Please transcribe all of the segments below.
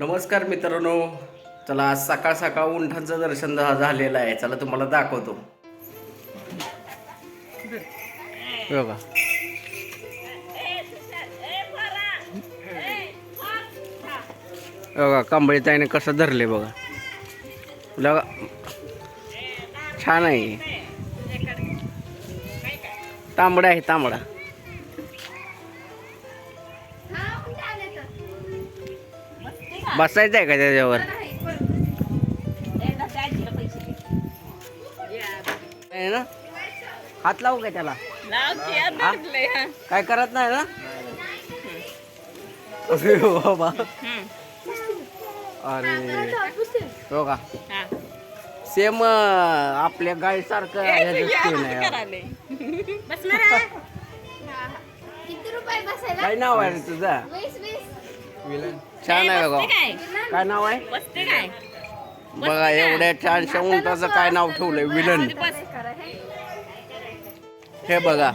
नमस्कार मित्रांनो. चला आज सकाळ सकाळ उंठांचं दर्शन झालेलं आहे. चला तुम्हाला दाखवतो. बघा. बघा कांबळी ताईने कसं धरले बघा. लगा छान आहे. तांबडा आहे तांबडा. बसायचं आहे का त्याच्यावर? ना? हात लावू का त्याला? काय करत नाही ना? अरे बाबा. अरे. हो का? सेम आपल्या गाडी सारखं किती रुपये बसायला काय नाव आहे रे तुझं? वीस वीस छान आहे बघा. काय? नाव आहे? बघा एवढ्या छानशा उंटाचं काय नाव ठेवलंय? विलन. हे बघा.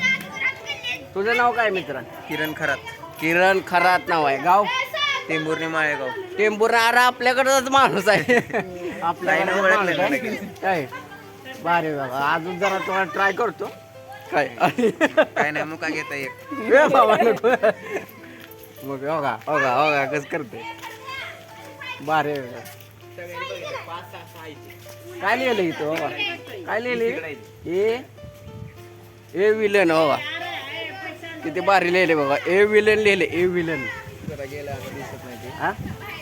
तुझं नाव काय मित्र किरण खरात. किरण खरात नाव आहे. गाव? टेंभुर्णी माळेगाव. टेंबूर अरे आपल्याकडचाच माणूस आहे. आपल्याकडे. काय? भारी बघा. अजून जरा तुम्हाला ट्राय करतो. काय? काय नाही मुका घेता एक. बाबा नको. हो हो का हो का कसं करते? बारे. काय लिहिलं इथं हो का? काय लिहिले? ए? ए विलन हो का? किती भारी लिहिले बघा ए विलन लिहिले ए विलन. जरा गेला आता दिसत नाही ते. हा?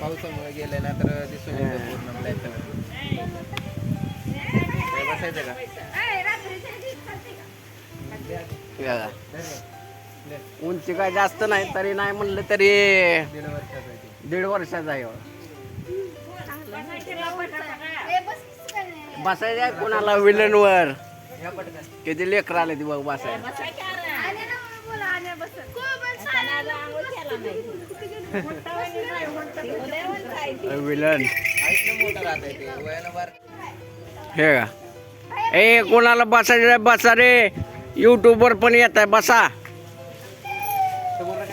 पावसामुळे गेलं ना तर दिसून येतं पूर्ण बसायचं का? बघा. उंची काय जास्त नाही तरी नाही म्हणलं तरी दीड वर्षाचा आहे बसायचं आहे कोणाला विलन वर किती लेकर आले ती बघ बसायला. विलन. हे का? ए कोणाला बसायचं आहे, बसा रे. युट्यूबवर पण येत आहे बसा.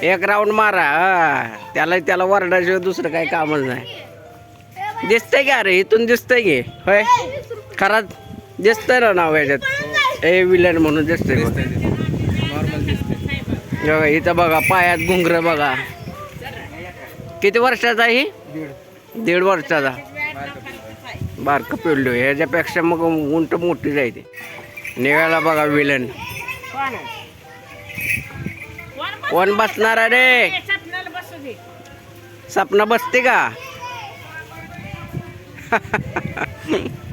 एक राऊंड मारा हा. त्याला त्याला वरडाशिवाय दुसरं काही कामच नाही. दिसतंय का अरे इथून दिसतंय की? होय? खरंच दिसतंय ना नाव याच्यात? ए विलन म्हणून दिसतंय बघ. नॉर्मल दिसते हे इथं बघा पायात घुंगर बघा. किती वर्षाचा आहे ही? दीड. वर्षाचा. बारकं. पिल्लू ह्याच्यापेक्षा मग उंट मोठी जायते निघाला बघा विलन कोण बसणार रे? सपना बसते का?